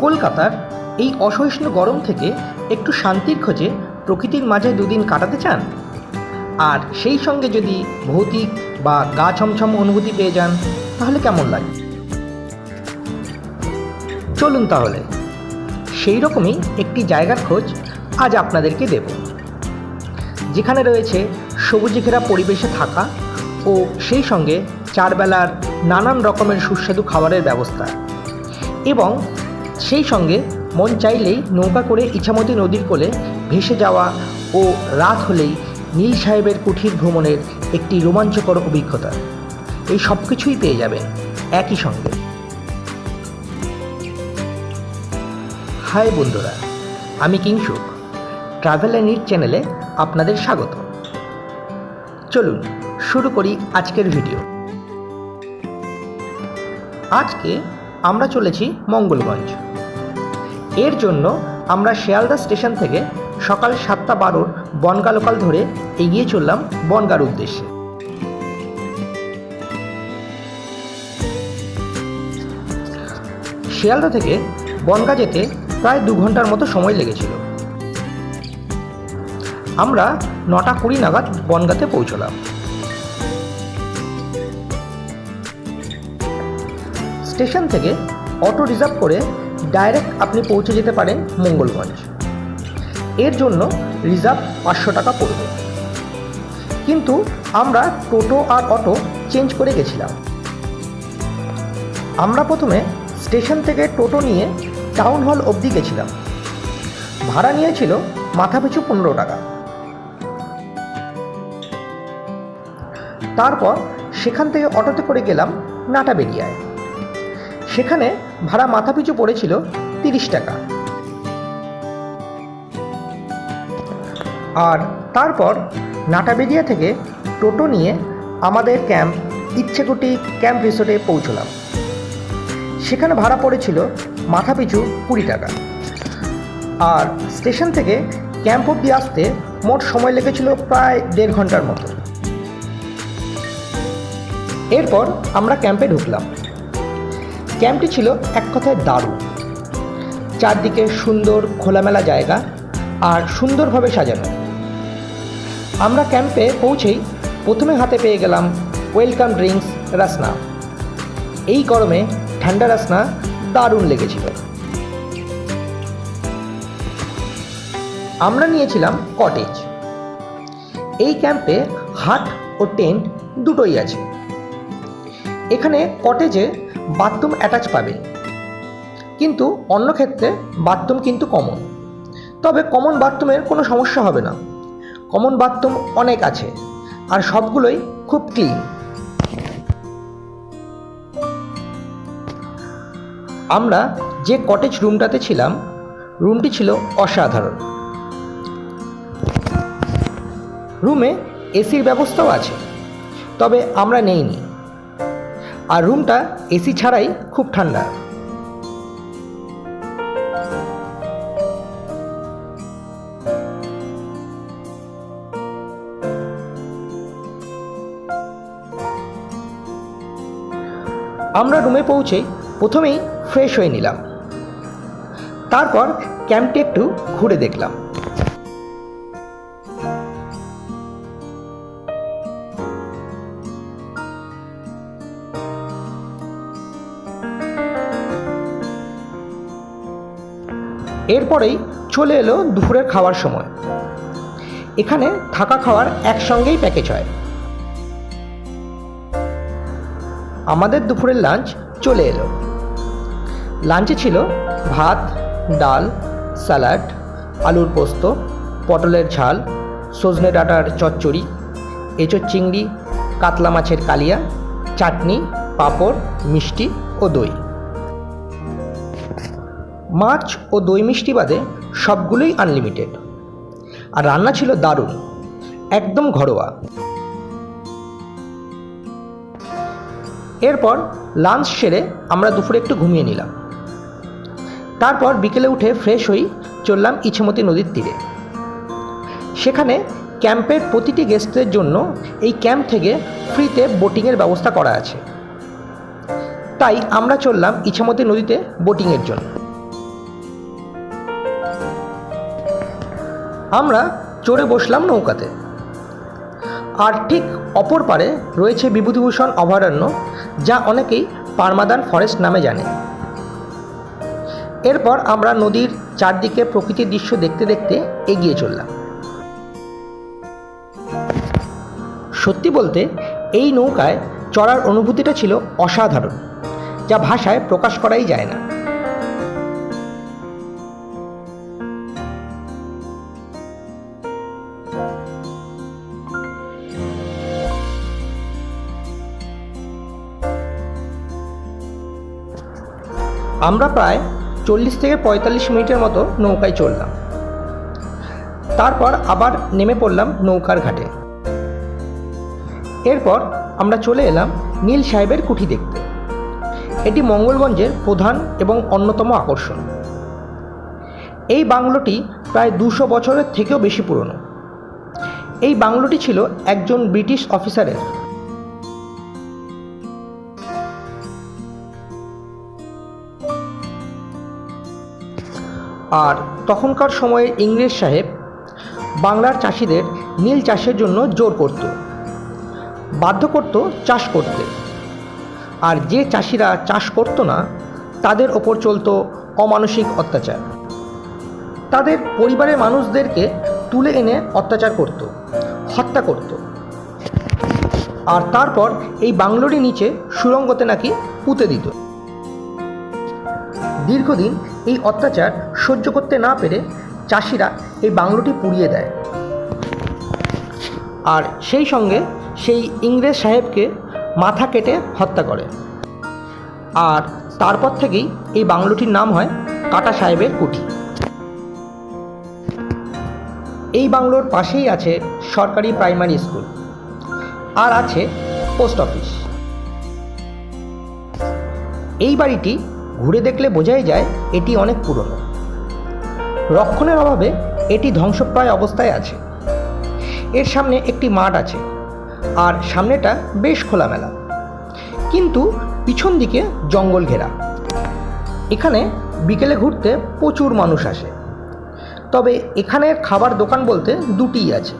কলকাতার এই অসহিষ্ণু গরম থেকে একটু শান্তির খোঁজে প্রকৃতির মাঝে দুদিন কাটাতে চান? আর সেই সঙ্গে যদি ভৌতিক বা গা ছমছম অনুভূতি পেয়ে যান, তাহলে কেমন লাগে? চলুন তাহলে। সেই রকমই একটি জায়গার খোঁজ আজ আপনাদেরকে দেব। যেখানে রয়েছে সবুজে ঘেরা পরিবেশে থাকা ও সেই সঙ্গে চারবেলার নানান রকমের সুস্বাদু খাবারের ব্যবস্থা। এবং সেই সঙ্গে মন চাইলেই নৌকা করে ইছামতি নদীর কোলে ভেসে যাওয়া ও রাত হলেই নীল সাহেবের কুঠির ভ্রমণের একটি রোমাঞ্চকর অভিজ্ঞতা। এই সব কিছুই পেয়ে যাবেন একই সঙ্গে। হাই বন্ধুরা, আমি কিংসুক ট্রাভেল অ্যান্ড ইট চ্যানেলে আপনাদের স্বাগত। চলুন শুরু করি আজকের ভিডিও। আজকে আমরা চলেছি মঙ্গলগঞ্জ। এর জন্য আমরা শিয়ালদা স্টেশন থেকে সকাল সাতটা বারোর বনগা লোকাল ধরে এগিয়ে চললাম বনগার উদ্দেশ্যে। শিয়ালদা থেকে বনগা যেতে প্রায় দু ঘণ্টার মতো সময় লেগেছিল। আমরা নটা কুড়ি নাগাদ বনগাতে পৌঁছলাম। স্টেশন থেকে অটো রিজার্ভ করে ডাইরেক্ট আপনি পৌঁছে যেতে পারেন মঙ্গলগঞ্জ। এর জন্য রিজার্ভ পাঁচশো টাকা পড়বে। কিন্তু আমরা টোটো আর অটো চেঞ্জ করে গেছিলাম। আমরা প্রথমে স্টেশন থেকে টোটো নিয়ে টাউন হল অবধি গেছিলাম। ভাড়া নিয়েছিল মাথাপিছু পনেরো টাকা। তারপর সেখান থেকে অটোতে করে গেলাম নাটাবেরিয়ায়। সেখানে ভাড়া মাথাপিছু পড়েছিল তিরিশ টাকা। আর তারপর নাটাবেরিয়া থেকে টোটো নিয়ে আমাদের ক্যাম্প ইচ্ছেকুটি ক্যাম্প রিসোর্টে পৌঁছলাম। সেখানে ভাড়া পড়েছিল মাথাপিছু কুড়ি টাকা। আর স্টেশন থেকে ক্যাম্প অব্দি আসতে মোট সময় লেগেছিল প্রায় দেড় ঘণ্টার মতো। এরপর আমরা ক্যাম্পে ঢুকলাম। ক্যাম্পটি ছিল এক কথায় দারুণ। চারদিকে সুন্দর খোলামেলা জায়গা আর সুন্দরভাবে সাজানো। আমরা ক্যাম্পে পৌঁছেই প্রথমে হাতে পেয়ে গেলাম ওয়েলকাম ড্রিঙ্কস রাসনা। এই গরমে ঠান্ডা রাসনা দারুণ লেগেছিল। আমরা নিয়েছিলাম কটেজ। এই ক্যাম্পে হাট ও টেন্ট দুটোই আছে। এখানে কটেজে বাথরুম অ্যাটাচ পাবে। কিন্তু অন্য ক্ষেত্রে বাথরুম কিন্তু কমন তবে কমন বাথরুমের কোনো সমস্যা হবে না। কমন বাথরুম অনেক আছে, আর সবগুলোই খুব ক্লিন আমরা যে কটেজ রুমটাতে ছিলাম রুমটি ছিল অসাধারণ। রুমে এসির ব্যবস্থাও আছে, তবে আমরা নেইনি। আর রুমটা এসি ছাড়াই খুব ঠান্ডা। আমরা রুমে পৌঁছে প্রথমেই ফ্রেশ হয়ে নিলাম। তারপর ক্যাম্পটি একটু ঘুরে দেখলাম। এরপরেই চলে এলো দুপুরের খাওয়ার সময়। এখানে থাকা খাওয়ার একসঙ্গেই প্যাকেজ হয়। আমাদের দুপুরের লাঞ্চ চলে এলো। লাঞ্চে ছিল ভাত, ডাল স্যালাড আলুর পোস্ত, পটলের ঝাল, সজনে ডাঁটার চচ্চড়ি, এঁচোর চিংড়ি, কাতলা মাছের কালিয়া, চাটনি, পাঁপড়, মিষ্টি ও দই। মাছ ও দই মিষ্টি বাদে সবগুলোই আনলিমিটেড আর রান্না ছিল দারুণ, একদম ঘরোয়া। এরপর লাঞ্চ সেরে আমরা দুপুরে একটু ঘুমিয়ে নিলাম। তারপর বিকেলে উঠে ফ্রেশ হই চললাম ইছমতি নদীর তীরে। সেখানে ক্যাম্পের প্রতিটি গেস্টদের জন্য এই ক্যাম্প থেকে ফ্রিতে বোটিংয়ের ব্যবস্থা করা আছে। তাই আমরা চললাম ইছামতি নদীতে বোটিংয়ের জন্য। আমরা চড়ে বসলাম নৌকাতে। আর ঠিক অপর পারে রয়েছে বিভূতিভূষণ অভয়ারণ্য, যা অনেকেই পারমাদান ফরেস্ট নামে জানে। এরপর আমরা নদীর চারদিকে প্রকৃতির দৃশ্য দেখতে দেখতে এগিয়ে চললাম। সত্যি বলতে, এই নৌকায় চড়ার অনুভূতিটা ছিল অসাধারণ, যা ভাষায় প্রকাশ করাই যায় না। আমরা প্রায় চল্লিশ থেকে পঁয়তাল্লিশ মিনিটের মতো নৌকায় চললাম। তারপর আবার নেমে পড়লাম নৌকার ঘাটে। এরপর আমরা চলে এলাম নীল সাহেবের কুঠি দেখতে। এটি মঙ্গলগঞ্জের প্রধান এবং অন্যতম আকর্ষণ। এই বাংলোটি প্রায় দুশো বছরের থেকেও বেশি পুরনো। এই বাংলোটি ছিল একজন ব্রিটিশ অফিসারের আর তখনকার সময়ে ইংরেজ সাহেব বাংলার চাষিদের নীল চাষের জন্য জোর করত। বাধ্য করত চাষ করতে। আর যে চাষিরা চাষ করত না, তাদের ওপর চলতো অমানসিক অত্যাচার। তাদের পরিবারের মানুষদেরকে তুলে এনে অত্যাচার করত, হত্যা করত। আর তারপর এই বাংলোরই নিচে সুরঙ্গতে নাকি পুঁতে দিত। দীর্ঘদিন এই অত্যাচার সহ্য করতে না পেরে চাষিরা এই বাংলোটি পুড়িয়ে দেয়। আর সেই সঙ্গে সেই ইংরেজ সাহেবকে মাথা কেটে হত্যা করে। আর তারপর থেকেই এই বাংলোটির নাম হয় কাটা সাহেবের কুঠি। এই বাংলোর পাশেই আছে সরকারি প্রাইমারি স্কুল আর আছে পোস্ট অফিস। এই বাড়িটি ঘুরে দেখলে বোঝাই যায় এটি অনেক পুরনো। রক্ষণের অভাবে এটি ধ্বংসপ্রায় অবস্থায় আছে। এর সামনে একটি মাঠ আছে আর সামনেটা বেশ খোলামেলা। কিন্তু পিছন দিকে জঙ্গল ঘেরা। এখানে বিকেলে ঘুরতে প্রচুর মানুষ আসে। তবে এখানের খাবার দোকান বলতে দুটিই আছে।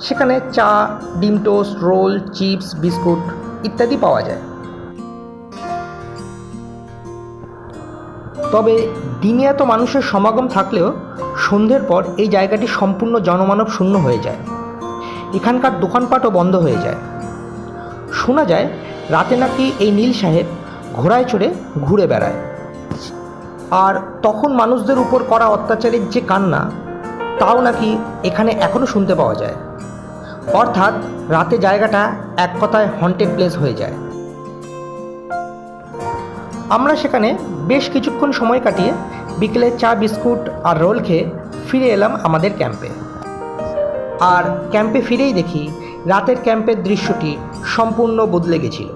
সেখানে চা, ডিম টোস্ট, রোল, চিপস, বিস্কুট ইত্যাদি পাওয়া যায়। তবে দিনে এত মানুষের সমাগম থাকলেও সন্ধ্যের পর এই জায়গাটি সম্পূর্ণ জনমানব শূন্য হয়ে যায়। এখানকার দোকানপাটও বন্ধ হয়ে যায়। শোনা যায়, রাতে নাকি এই নীল সাহেব ঘোড়ায় চড়ে ঘুরে বেড়ায়। আর তখন মানুষদের উপর করা অত্যাচারের যে কান্না, তাও নাকি এখানে এখনও শুনতে পাওয়া যায়। অর্থাৎ রাতে জায়গাটা এক কথায় হন্টেড প্লেস হয়ে যায়। আমরা সেখানে বেশ কিছুক্ষণ সময় কাটিয়ে বিকেলে চা, বিস্কুট আর রোল খেয়ে ফিরে এলাম আমাদের ক্যাম্পে। আর ক্যাম্পে ফিরেই দেখি রাতের ক্যাম্পের দৃশ্যটি সম্পূর্ণ বদলে গেছিল।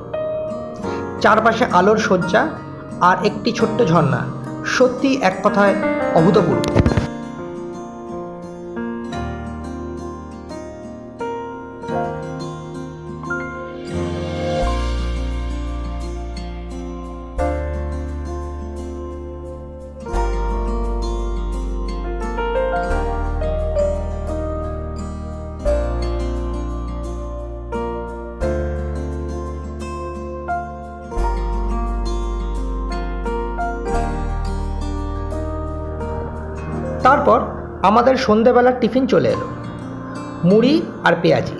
চারপাশে আলোর শয্যা আর একটি ছোট্ট ঝর্ণা সত্যি এক কথায় অভূতপূর্ব। আমাদের সন্ধেবেলার টিফিন চলে এলো। মুড়ি আর পেঁয়াজি।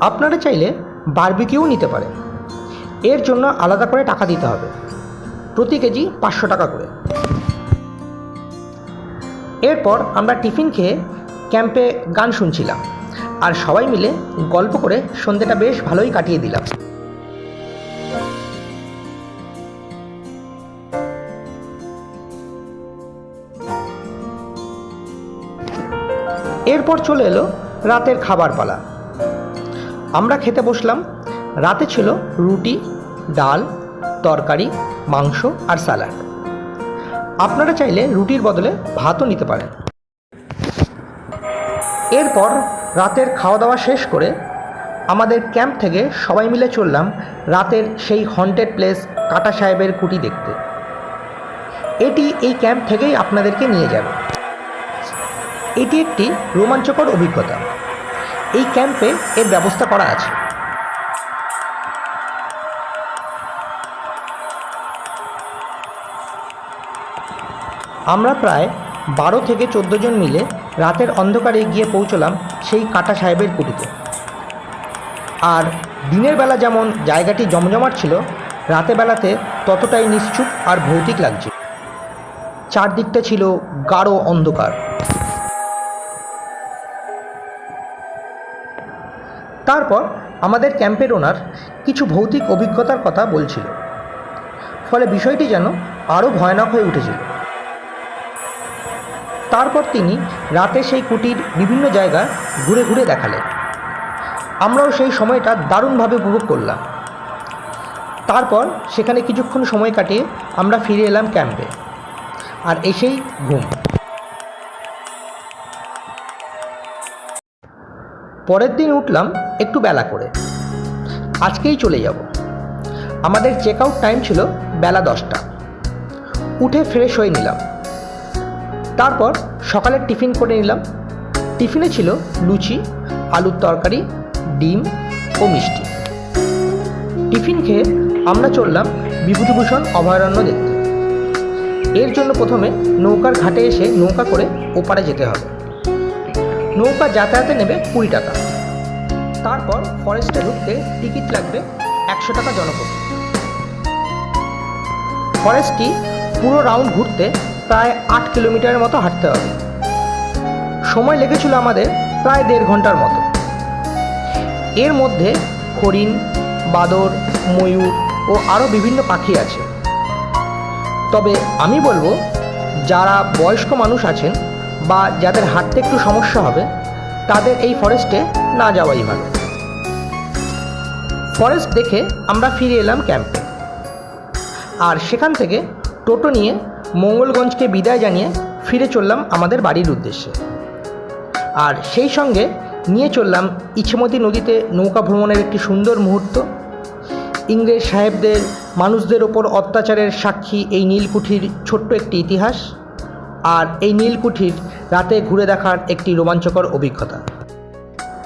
আপনারা চাইলে বারবিকিউ নিতে পারেন। এর জন্য আলাদা করে টাকা দিতে হবে। প্রতি কেজি পাঁচশো টাকা করে। এরপর আমরা টিফিন খেয়ে ক্যাম্পে গান শুনছিলাম। আর সবাই মিলে গল্প করে সন্ধেটা বেশ ভালোই কাটিয়ে দিলাম। এরপর চলে এলো রাতের খাবার পালা। আমরা খেতে বসলাম। রাতে ছিল রুটি, ডাল, তরকারি, মাংস আর স্যালাড। আপনারা চাইলে রুটির বদলে ভাতও নিতে পারেন। এরপর রাতের খাওয়া দাওয়া শেষ করে আমাদের ক্যাম্প থেকে সবাই মিলে চললাম রাতের সেই হন্টেড প্লেস কাটা সাহেবের কুটি দেখতে। এটি এই ক্যাম্প থেকেই আপনাদেরকে নিয়ে যাবে। এটি একটি রোমাঞ্চকর অভিজ্ঞতা। এই ক্যাম্পে এর ব্যবস্থা করা আছে। আমরা প্রায় বারো থেকে চোদ্দ জন মিলে রাতের অন্ধকারে গিয়ে পৌঁছলাম সেই কাটা সাহেবের কুটিতে। আর দিনের বেলা যেমন জায়গাটি জমজমাট ছিল, রাতে বেলাতে ততটাই নিশ্চুপ আর ভৌতিক লাগছে চারদিকটা ছিল গাঢ় অন্ধকার। তারপর আমাদের ক্যাম্পের ওনার কিছু ভৌতিক অভিজ্ঞতার কথা বলছিল। ফলে বিষয়টি যেন আরও ভয়ানক হয়ে উঠেছিল। তারপর তিনি রাতে সেই কুটির বিভিন্ন জায়গা ঘুরে ঘুরে দেখালেন। আমরাও সেই সময়টা দারুণভাবে উপভোগ করলাম। তারপর সেখানে কিছুক্ষণ সময় কাটিয়ে আমরা ফিরে এলাম ক্যাম্পে। আর এসেই ঘুম। পরের দিন উঠলাম একটু বেলা করে। আজকেই চলে যাব। আমাদের চেক আউট টাইম ছিল বেলা দশটা। উঠে ফ্রেশ হয়ে নিলাম। তারপর সকালের টিফিন করে নিলাম। টিফিনে ছিল লুচি, আলুর তরকারি, ডিম ও মিষ্টি। টিফিন খেয়ে আমরা চললাম বিভূতিভূষণ অভয়ারণ্য দেখতে। এর জন্য প্রথমে নৌকার ঘাটে এসে নৌকা করে ওপারে যেতে হবে। নৌকা যাতায়াতে নেবে কুড়ি টাকা। তারপর ফরেস্টে ঢুকতে টিকিট লাগবে একশো টাকা জনপ্রতি ফরেস্টটি পুরো রাউন্ড ঘুরতে প্রায় আট কিলোমিটারের মতো হাঁটতে হবে। সময় লেগেছিল আমাদের প্রায় দেড় ঘণ্টার মতো। এর মধ্যে হরিণ, বাদর, ময়ূর ও আরও বিভিন্ন পাখি আছে। তবে আমি বলব, যারা বয়স্ক মানুষ আছেন বা যাদের হাঁটতে একটু সমস্যা হবে, তাদের এই ফরেস্টে না যাওয়াই ভালো। ফরেস্ট দেখে আমরা ফিরে এলাম ক্যাম্পে আর সেখান থেকে টোটো নিয়ে মঙ্গলগঞ্জকে বিদায় জানিয়ে ফিরে চললাম আমাদের বাড়ির উদ্দেশ্যে। আর সেই সঙ্গে নিয়ে চললাম ইছমতি নদীতে নৌকা ভ্রমণের একটি সুন্দর মুহূর্ত। ইংরেজ সাহেবদের, মানুষদের ওপর অত্যাচারের সাক্ষী এই নীলকুঠির ছোট্ট একটি ইতিহাস। আর এই নীলকুঠির রাতে ঘুরে দেখার একটি রোমাঞ্চকর অভিজ্ঞতা।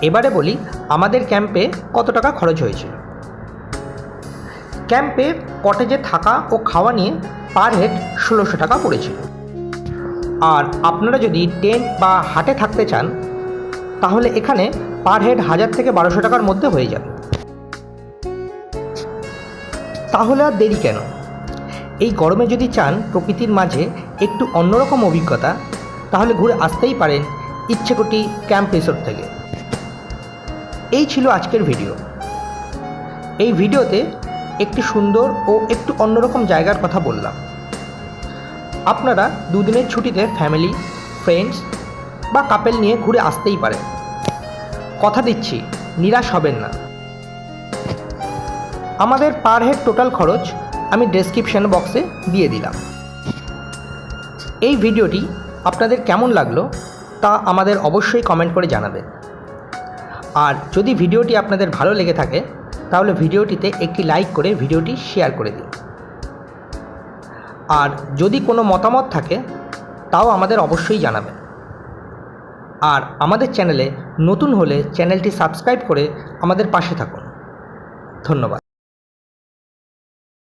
এবারে বলি, আমাদের ক্যাম্পে কত টাকা খরচ হয়েছিল? ক্যাম্পে কটেজে থাকা ও খাওয়া নিয়ে পার হেড ষোলোশো টাকা পড়েছিল। আর আপনারা যদি টেন্ট বা হাটে থাকতে চান, তাহলে এখানে পার হেড হাজার থেকে বারোশো টাকার মধ্যে হয়ে যাবে। তাহলে আর দেরি কেন? এই গরমে যদি চান প্রকৃতির মাঝে একটু অন্যরকম অভিজ্ঞতা, তাহলে ঘুরে আসতেই পারেন ইচ্ছেকুটি ক্যাম্প রিসোর্ট থেকে। এই ছিল আজকের ভিডিও। এই ভিডিওতে একটি সুন্দর ও একটু অন্যরকম জায়গার কথা বললাম। আপনারা দুদিনের ছুটিতে ফ্যামিলি ফ্রেন্ডস বা কাপেল নিয়ে ঘুরে আসতেই পারেন। কথা দিচ্ছি, নিরাশ হবেন না। আমাদের পার হেড টোটাল খরচ আমি ডেসক্রিপশন বক্সে দিয়ে দিলাম। এই ভিডিওটি আপনাদের কেমন লাগল তা আমাদের অবশ্যই কমেন্ট করে জানাবেন আর যদি ভিডিওটি আপনাদের ভালো লেগে থাকে, তাহলে ভিডিওটিতে একটি লাইক করে ভিডিওটি শেয়ার করে দিন। আর যদি কোনো মতামত থাকে, তাও আমাদের অবশ্যই জানাবেন। আর আমাদের চ্যানেলে নতুন হলে চ্যানেলটি সাবস্ক্রাইব করে আমাদের পাশে থাকুন। ধন্যবাদ।